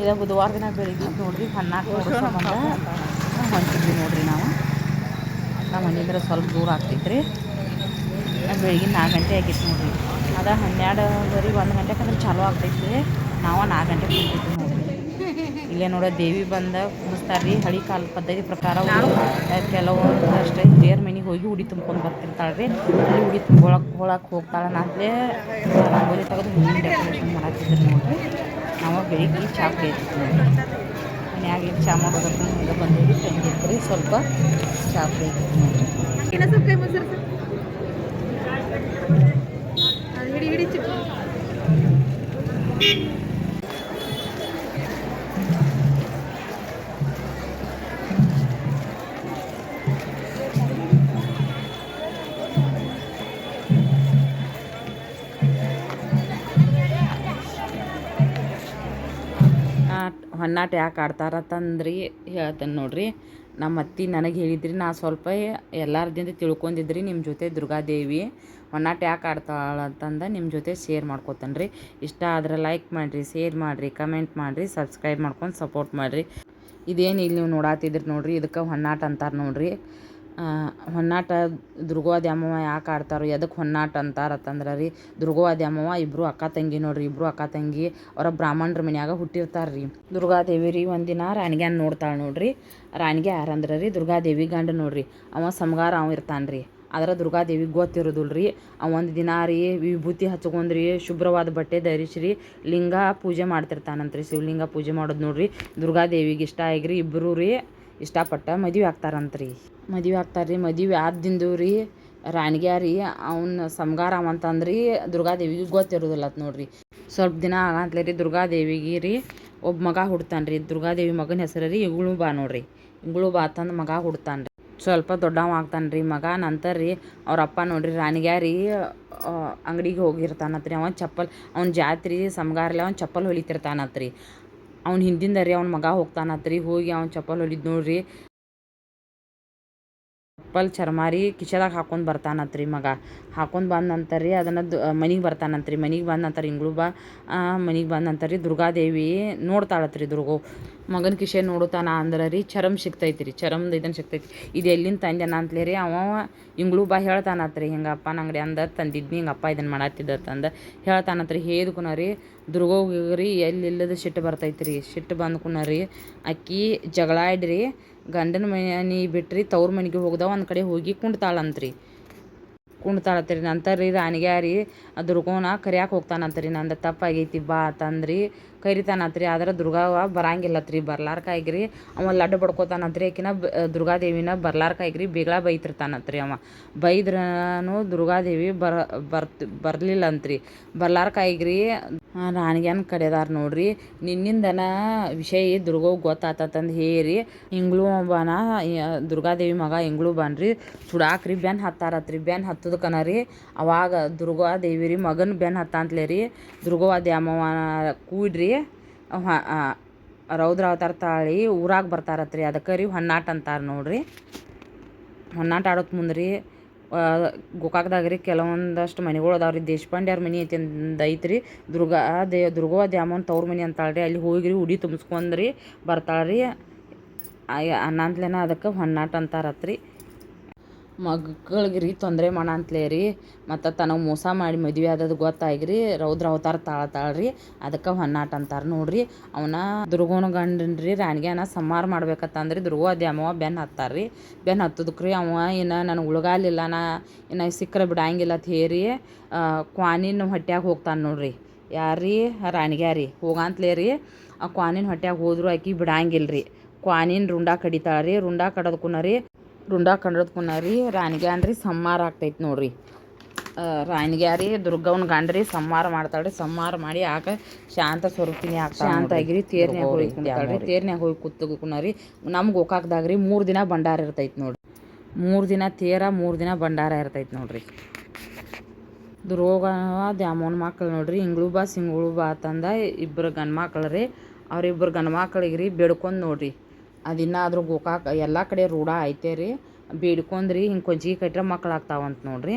ಇದು ಬುಧವಾರ ದಿನ ಬೆಳಿಗ್ಗೆ ನೋಡ್ರಿ ಹನ್ನಾಕ ನೋಡೋ ಸಂಬಂಧ. ಹೊಂಟಿದ್ವಿ ನೋಡ್ರಿ ನಾವು. ನಮ್ಮ ಮನೆಯಿಂದ ಸ್ವಲ್ಪ ದೂರ ಆಗ್ತೈತ್ರಿ. ಬೆಳಿಗ್ಗೆ ನಾಲ್ಕು ಗಂಟೆ ಆಗಿತ್ತು ನೋಡ್ರಿ. ಅದ ಹನ್ನೆರಡುವರೆಗೆ ಒಂದು ಗಂಟೆಗೆ ಅಂದ್ರೆ ಚಾಲೂ ಆಗ್ತೈತಿ ನಾವು ನಾಲ್ಕು ಗಂಟೆಗೆ ಕುಂತಿದ್ವಿ ನೋಡ್ರಿ. ಇಲ್ಲೇ ನೋಡೋ ದೇವಿ ಬಂದ ಕುಣಿಸ್ತಾರೆ ರೀ ಹಳಿ ಕಾಲ ಪದ್ಧತಿ ಪ್ರಕಾರ ಕೆಲವೊಂದು ಅಷ್ಟೇ ಮನೆಗೆ ಹೋಗಿ ಉಡಿ ತುಂಬ್ಕೊಂಡು ಬರ್ತಿರ್ತಾಳೆ ರೀ. ಅಲ್ಲಿ ಉಡಿ ತುಂಬೋಳಕ್ಕೆ ಹೋಳಕ್ಕೆ ಹೋಗ್ತಾಳೆ ನಾತ್ಲೇ ರಂಗೋಲಿ ತೆಗೆದು ಹೂವಿನ ಡೆಕೋರೇಷನ್ ಮಾಡತ್ತಿದ್ರು ನೋಡ್ರಿ. ನಾವು ಬೆಳಿಗ್ಗೆ ಚಾ ಕುಡಿಯತ್ತಿದ್ವಿ ನೋಡ್ರಿ. ಮನ್ಯಾಗ ಚಾ ಮಾಡೋದಕ್ಕೆ ಹಿಂಗೆ ಬಂದೀವಿ ತಂಗಿದ್ರಿ ಸ್ವಲ್ಪ ಚಾ ಕುಡಿಯತ್ತಿದ್ವಿ ನೋಡ್ರಿ. ಇನ್ನ ಸ್ವಲ್ಪ ಕೈ ಮೊಸರು ಸರ್? ಅದು ಹಿಡಿ ಹಿಡಿ ಹೊನ್ನಾಟ ಯಾಕೆ ಆಡ್ತಾರತ್ತಂದ್ರಿ ಹೇಳ್ತೇನೆ ನೋಡ್ರಿ. ನಮ್ಮ ಅತ್ತಿ ನನಗೆ ಹೇಳಿದ್ರಿ, ನಾ ಸ್ವಲ್ಪ ಎಲ್ಲರದಿಂದ ತಿಳ್ಕೊಂಡಿದ್ರಿ ನಿಮ್ಮ ಜೊತೆ ದುರ್ಗಾದೇವಿ. ಹೊನ್ನಾಟ ಯಾಕೆ ಆಡ್ತಾಳಂತಂದು ನಿಮ್ಮ ಜೊತೆ ಶೇರ್ ಮಾಡ್ಕೊತಾನೆ ರೀ. ಇಷ್ಟ ಆದ್ರೆ ಲೈಕ್ ಮಾಡಿರಿ ಶೇರ್ ಮಾಡಿರಿ ಕಮೆಂಟ್ ಮಾಡಿರಿ ಸಬ್ಸ್ಕ್ರೈಬ್ ಮಾಡ್ಕೊಂಡು ಸಪೋರ್ಟ್ ಮಾಡಿರಿ. ಇದೇನು ಇಲ್ಲಿ ನೀವು ನೋಡಾತಿದ್ರಿ ನೋಡ್ರಿ, ಇದಕ್ಕೆ ಹೊನ್ನಾಟ ಅಂತಾರೆ ನೋಡ್ರಿ. ಹೊನ್ನಾಟ ದುರ್ಗವ್ವ ದ್ಯಾಮವ್ವ ಯಾಕೆ ಆಡ್ತಾರೋ ಎದಕ್ಕೆ ಹೊನ್ನಾಟ ಅಂತಾರತ್ತಂದ್ರೆ ರೀ ದುರ್ಗವ್ವ ದ್ಯಾಮವ್ವ ಇಬ್ಬರು ಅಕ್ಕ ತಂಗಿ ನೋಡ್ರಿ ಇಬ್ಬರು ಅಕ್ಕ ತಂಗಿ, ಅವರ ಬ್ರಾಹ್ಮಣರ ಮನ್ಯಾಗ ಹುಟ್ಟಿರ್ತಾರೆ ರೀ ದುರ್ಗಾದೇವಿ ರೀ ಒಂದಿನ ರಾಣಿಗ್ಯಾನ ನೋಡ್ತಾಳೆ ನೋಡ್ರಿ. ರಾಣಿಗೆ ಯಾರಂದ್ರೆ ರೀ, ದುರ್ಗಾದೇವಿ ಗಂಡ ನೋಡ್ರಿ. ಅವ ಸಮಗಾರ ಅವ ಇರ್ತಾನೆ ರೀ. ಆದ್ರೆ ದುರ್ಗಾದೇವಿ ಗೊತ್ತಿರೋದಿಲ್ಲ ರೀ ಒಂದು ದಿನ ರೀ ವಿಭೂತಿ ಹಚ್ಕೊಂಡ್ರಿ ಶುಭ್ರವಾದ ಬಟ್ಟೆ ಧರಿಸ್ರಿ ಲಿಂಗ ಪೂಜೆ ಮಾಡ್ತಿರ್ತಾನಂತ್ರಿ, ಶಿವಲಿಂಗ ಪೂಜೆ ಮಾಡೋದು ನೋಡ್ರಿ. ದುರ್ಗಾದೇವಿಗೆ ಇಷ್ಟ ಆಗಿರಿ ಇಬ್ಬರು ರೀ ಇಷ್ಟಪಟ್ಟ ಮದುವೆ ಆಗ್ತಾರಂತ್ರಿ. ಮದುವೆ ಆಗ್ತಾರೆ ರೀ ಮದುವೆ ಆದ್ದಿಂದು ರೀ ರಾಣಿಗ್ಯಾರಿ, ಅವ್ನ ಸಮಗಾರ ಅಂತಂದ್ರಿ ದುರ್ಗಾದೇವಿಗೆ ಗೊತ್ತಿರೋದಿಲ್ಲ ಅತ್ ನೋಡ್ರಿ. ಸ್ವಲ್ಪ ದಿನ ಆಗಂತಲೇ ರೀ ದುರ್ಗಾದೇವಿಗೆ ರೀ ಒಬ್ಬ ಮಗ ಹುಡ್ತಾನೆ ರೀ ದುರ್ಗಾದೇವಿ ಮಗನ ಹೆಸರು ರೀ ಇಗಳು ಬಾ ನೋಡ್ರಿ. ಇಗಳು ಬಾ ತಂದು ಮಗ ಹುಡ್ತಾನೆ ರೀ ಸ್ವಲ್ಪ ದೊಡ್ಡವ ಆಗ್ತಾನೆ ರೀ ಮಗ. ನಂತರ ರೀ ಅವ್ರ ಅಪ್ಪ ನೋಡ್ರಿ ರಾಣಿಗ್ಯಾರಿ ಅಂಗಡಿಗೆ ಹೋಗಿರ್ತಾನತ್ರಿ. ಅವನ ಅವ ಚಪ್ಪಲ್, ಅವ್ನ ಜಾತ್ರೆ ಸಮಗಾರಲ್ಲಿ ಅವ್ನ ಚಪ್ಪಲ್ ಹೊಲಿತಿರ್ತಾನತ್ ರೀ ಅವ್ನ ಹಿಂದಿಂದ ರೀ ಅವ್ನ ಮಗ ಹೋಗ್ತಾನತ್ರಿ ಹೋಗಿ ಅವ್ನ ಚಪ್ಪಲ್ ಹೊಲಿದ್ ನೋಡ್ರಿ. ಚಪ್ಪಲ್ ಚರ್ಮಾರಿ ಕಿಶೆದಾಗ ಹಾಕೊಂಡು ಬರ್ತಾನಂತ ರೀ ಮಗ. ಹಾಕೊಂಡು ಬಂದ ನಂತರ ರೀ ಅದನ್ನು ಮನೆಗೆ ಬರ್ತಾನಂತ ರೀ ಮನೆಗೆ ಬಂದ ನಂತರ ಇಂಗ್ಳು ಬಾ. ಮನೆಗೆ ಬಂದ ನಂತರ ರೀ ದುರ್ಗಾದೇವಿ ನೋಡ್ತಾಳತ್ರಿ ದುರ್ಗೋ. ಮಗನ ಕಿಶೆ ನೋಡುತ್ತಾನ ಅಂದ್ರೆ ರೀ ಚರಮ್ ಸಿಗ್ತೈತಿ ರೀ ಚರಮ್ದು ಇದನ್ನು ಸಿಗ್ತೈತಿ ಇದು ಎಲ್ಲಿಂದ ತಂದೆ ಅಂತಲೇ ರೀ ಅವ ಇಂಗ್ಳು ಬಾ ಹೇಳ್ತಾನತ್ ರೀ ಹಿಂಗಪ್ಪ ನಂಗಡಿ ಅಂದ ತಂದಿದ್ನಿ ಅಪ್ಪ ಇದನ್ನು ಮಾಡತ್ತಿದ್ದತ್ತಂದ ಹೇಳ್ತಾನತ್ ರೀ ಹೇದ್ಕುನ ರೀ ದುರ್ಗೋಗಿ ರೀ ಎಲ್ಲಿಲ್ಲದ ಸಿಟ್ಟು ಬರ್ತೈತಿ ರೀ ಸಿಟ್ಟು ಬಂದ್ಕುನ ರೀ ಅಕ್ಕಿ ಜಗಳ ಆಡ್ರಿ ಗಂಡನ ಮನೆ ಬಿಟ್ರಿ, ತವ್ರ ಮನೆಗೆ ಹೋಗ್ದ ಒಂದು ಕಡೆ ಹೋಗಿ ಕುಂಡ್ತಾಳಂತ್ರಿ. ಕುಣ್ತಾಳತ್ರಿ ನಂತರ ರೀ ರಾಣಿಗ್ಯಾರಿ ದುರ್ಗೋನ ಕರಿಯಾಕೆ ಹೋಗ್ತಾನಂತ್ರಿ, ನಂದು ತಪ್ಪಾಗೈತಿ ಬಾ ಅಂತಂದ್ರಿ ಕರಿತಾನಂತ್ರಿ, ಆದ್ರೆ ದುರ್ಗಾವ ಬರಂಗಿಲ್ಲತ್ರಿ ಬರ್ಲಾರ್ಕಾಯ್ಗ್ರಿ ಅವ ಲಡ್ಡು ಬಡ್ಕೋತಾನಂತ್ರಿ, ಆಕಿನ ದುರ್ಗಾದೇವಿನ ಬರ್ಲಾರ್ಕಾಯ್ಗ್ರಿ ಬೇಗಳ ಬೈತಿರ್ತಾನತ್ರಿ ಅವ. ಬೈದ್ರನು ದುರ್ಗಾದೇವಿ ಬರ, ಬರ್ತ್, ಬರಲಿಲ್ಲಂತ್ರಿ. ಬರ್ಲಾರ್ಕಾಯ್ಗ್ರಿ ರಾಣಿಗ್ಯಾನ ಕಡೆದಾರ ನೋಡ್ರಿ, ನಿನ್ನಿಂದನ ವಿಷಯ ದುರ್ಗವ್ ಗೊತ್ತಾತಂದು ಹೇರಿ, ಇಂಗ್ಳು ಬಾನ ದುರ್ಗಾದೇವಿ ಮಗ ಇಂಗ್ಳು ಬನ್ರಿ ಸುಡಾಕ್ರಿ ಬೆನ್ ಹತ್ತಾರತ್ರಿ, ಬೆನ್ ಹತ್ತದ ರೀ ಅವಾಗ ದುರ್ಗಾದೇವಿ ರೀ ಮಗನ ಬೆನ್ ಹತ್ತಂತ್ಲೇರಿ ರೀ ದುರ್ಗವ್ವ ದ್ಯಾಮವ್ವ ಕೂಡ್ರಿ ರೌದ್ರ ಅವತಾರ ತಾಳಿ ಊರಾಗ ಬರ್ತಾರತ್ರಿ. ಅದಕ್ಕೆ ರೀ ಹೊನ್ನಾಟ ಅಂತಾರೆ ನೋಡ್ರಿ. ಹೊನ್ನಾಟ ಆಡೋತ್ ಮುಂದೆ ರೀ ಗೋಕಾಕ್ದಾಗ ರೀ ಕೆಲವೊಂದಷ್ಟು ಮನೆಗಳು ಅದಾವ ರೀ ದೇಶಪಾಂಡ್ಯಾರ ಮನೆ ಐತಿ ಅಂದ್ ಐತ್ರಿ. ದುರ್ಗಾ ದೇ, ದುರ್ಗವ್ವ ದ್ಯಾಮನ್ ತವ್ರ ಮನೆ ಅಂತಾಳೆ ರೀ ಅಲ್ಲಿ ಹೋಗಿರಿ ಉಡಿ ತುಂಬಿಸ್ಕೊಂಡ್ರಿ ಬರ್ತಾಳೆ ರೀ ಅನ್ನಂತ್ಲೇನ ಅದಕ್ಕೆ ಹೊನ್ನಾಟ ಅಂತಾರತ್ರಿ. ಮಕ್ಕಳಿಗೆ ರೀ ತೊಂದರೆ ಅಂತಲೇ ರೀ. ಮತ್ತು ತನಗೆ ಮೋಸ ಮಾಡಿ ಮದುವೆ ಆದದ್ದು ಗೊತ್ತಾಗಿ ರೌದ್ರ ಅವತಾರ ತಾಳ ತಾಳ್ರಿ ಅದಕ್ಕೆ ಹೊನ್ನಾಟ ಅಂತಾರೆ ನೋಡ್ರಿ. ಅವನ ದುರ್ಗೋನ ಗಂಡನ ರೀ ರಾಣಿಗ್ಯಾನ ಸಂಹಾರ ಮಾಡ್ಬೇಕತ್ತಂದ್ರೆ. ದುರ್ಗೋ ದ್ಯಾಮವ್ವ ಬೆನ್ನು ಹತ್ತಾರೆ ರೀ. ಬೆನ್ನು ಹತ್ತದಕ್ಕೆ ರೀ ಅವ ಇನ್ನು ನನಗೆ ಉಳಗಾಲಿಲ್ಲ, ನಾ ಇನ್ನು ಸಿಕ್ಕರೆ ಬಿಡಂಗಿಲ್ಲ ಅಂತ ಹೇರಿ ಕ್ವಾನಿನ ಹೊಟ್ಯಾಗ ಹೋಗ್ತಾನೆ ನೋಡ್ರಿ. ಯಾರೀ ರಾಣಿಗೆ ರೀ. ಹೋಗಂತಲೇ ರೀ. ಆ ಕ್ವಾನಿನ ಹೊಟ್ಯಾಗ ಹೋದ್ರು ಆಕಿ ಬಿಡಂಗಿಲ್ಲ ರೀ ಕ್ವಾನಿನ ರುಂಡ ಕಡಿತಾಳೆ ರೀ. ರುಂಡ ಕಡದ್ಕುನ ರೀ ರುಂಡ ಕಡದ್ಕುನ ರೀ ರಾಣಿಗ್ಯಾನ್ ರೀ ಸಂಹಾರ ಆಗ್ತೈತಿ ನೋಡ್ರಿ. ರಾಣಿಗ್ಯಾರಿ ದುರ್ಗವ್ನ ಗಂಡ್ರಿ ಸಂಹಾರ ಮಾಡ್ತಾಳ್ರಿ ಸಂಹಾರ ಮಾಡಿ ಆಗ ಶಾಂತ ಸ್ವರೂಪಿನಿ ಆಗ ಶಾಂತ ಆಗಿರಿ ತೇರ್ನ್ಯಾಗ ಹೋಗಿ ಕುಂತಾಳ್ರಿ. ತೇರ್ನ್ಯಾಗ ಹೋಗಿ ಕೂತ್ಕುನ ನಮ್ಗೆ ನಮ್ಮ ಗೋಕಾಕ್ದಾಗ ರೀ ಮೂರು ದಿನ ಭಂಡಾರ ಇರ್ತೈತಿ ನೋಡ್ರಿ. ಮೂರು ದಿನ ತೇರ ಮೂರು ದಿನ ಭಂಡಾರ ಇರ್ತೈತಿ ನೋಡ್ರಿ. ದುರ್ಗ ದ್ಯಾಮೋನ್ ಮಕ್ಳು ನೋಡ್ರಿ ಇಂಗ್ಳು ಬಾ ಸಿಂಗ್ಳು ಬಾ ಅಂತಂದ ಇಬ್ಬರು ಗಂಡ್ಮಕ್ಳು ರೀ. ಅವ್ರಿಬ್ಬರು ಗಂಡು ಮಕ್ಳಿಗೆ ರೀ ಬೇಡ್ಕೊಂಡು ನೋಡ್ರಿ. ಅದಿನ್ನ ಗೋಕಾಕ ಎಲ್ಲ ಕಡೆ ರೂಢ ಐತೆ ರೀ. ಬೇಡ್ಕೊಂಡ್ರಿ ಹಿಂಗೆ ಕೊಂಚಿಗೆ ಕಟ್ರೆ ಮಕ್ಳು ಆಗ್ತಾವಂತ ನೋಡ್ರಿ.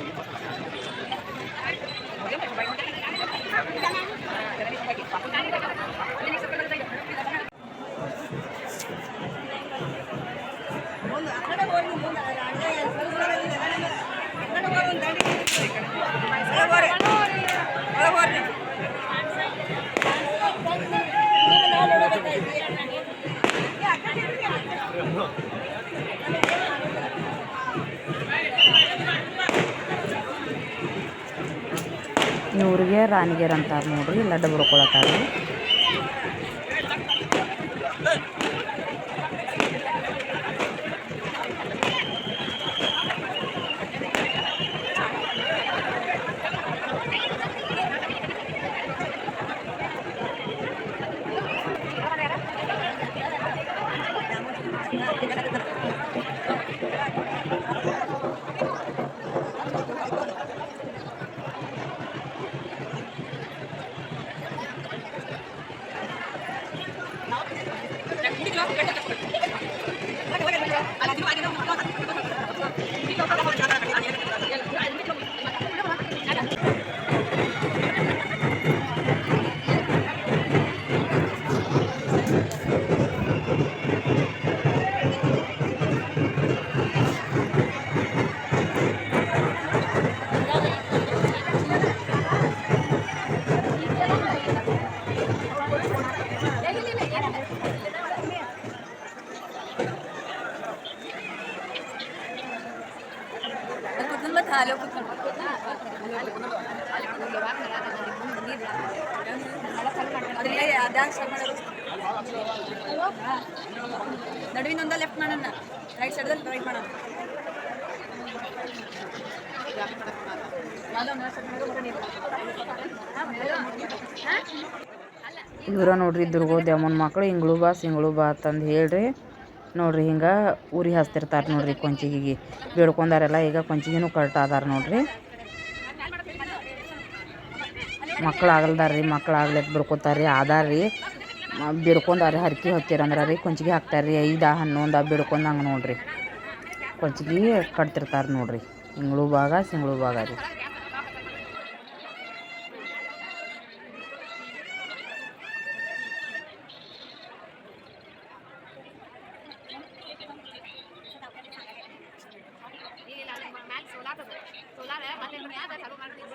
何? ರಾಣಿಗೆರ್ ಅಂತಾರೆ ನೋಡ್ರಿ ಲಡ್ಡು ಬಡ್ಕೊಳತ್ತಾರ Gracias. ಇವ್ರ ನೋಡ್ರಿ ದುರ್ಗೋ ದೇವಮ್ಮನ ಮಕ್ಳು, ಇಂಗಳು ಬಾ, ಸಿಂಗಳು ಬಾ ಅಂತಂದು ಹೇಳ್ರಿ. ನೋಡ್ರಿ ಹಿಂಗೆ ಉರಿ ಹಚ್ತಿರ್ತಾರೆ ನೋಡ್ರಿ ಕೊಂಚಿಗೆ ಬೇಡ್ಕೊಂಡಾರೆಲ್ಲ ಈಗ ಕೊಂಚಿಗೆನು ಕರೆಕ್ಟ್ ಆದಾರ ನೋಡ್ರಿ. ಮಕ್ಳು ಆಗಲ್ದಾರ್ರಿ ಮಕ್ಳು ಆಗ್ಲಿಕ್ಕೆ ಬಿಡ್ಕೊತಾರೆ ರೀ ಆದಾರ ರೀ ಬಿಡ್ಕೊಂಡಾರ ಹರಕೆ ಹೊತ್ತಿರಂದ್ರೆ ರೀ, ಕೊಂಚಿಗೆ ಹಾಕ್ತಾರೆ ರೀ ಐದು, ಹನ್ನೊಂದು ಬಿಡ್ಕೊಂಡಂಗೆ ನೋಡ್ರಿ. ಕೊಂಚಿಗೆ ಕಟ್ತಿರ್ತಾರೆ ನೋಡ್ರಿ. ಹಿಂಗಳು ಭಾಗ, ಸಿಂಗಳು ಭಾಗ ರೀ.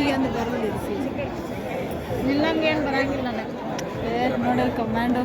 ಕಿವಿಯೊಂದು ಬರಲಿರಿಸಿ ನಿಲ್ಲಂಗೇನು ಬರಂಗಿಲ್ಲ ನನಗೆ ಬೇರೆ ನೋಡಲ್ ಕಮಾಂಡೋ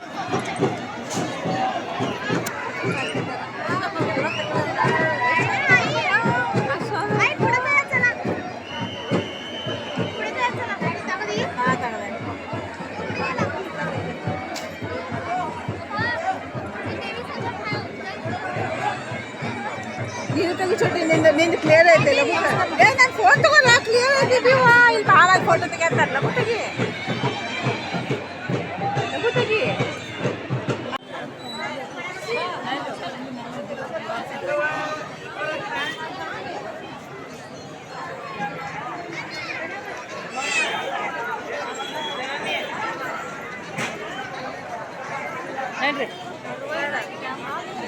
ನೀನು ತೆಗಿ ಚೋಟಿ ನಿಂದ ನಿಂದು ಕ್ಲಿಯರ್ ಐತೆ ಲಘು ಏ ನಾನು ಫೋನ್ ತಗೊಂಡ ಕ್ಲಿಯರ್ ಐತಿದ್ದೀವ ಇಲ್ಲಿ ಭಾಳ ಫೋಟೋ ತೆಗಿಯತ್ತಾರ ಲಘು ತೆಗಿ ಲಘು ತೆಗಿ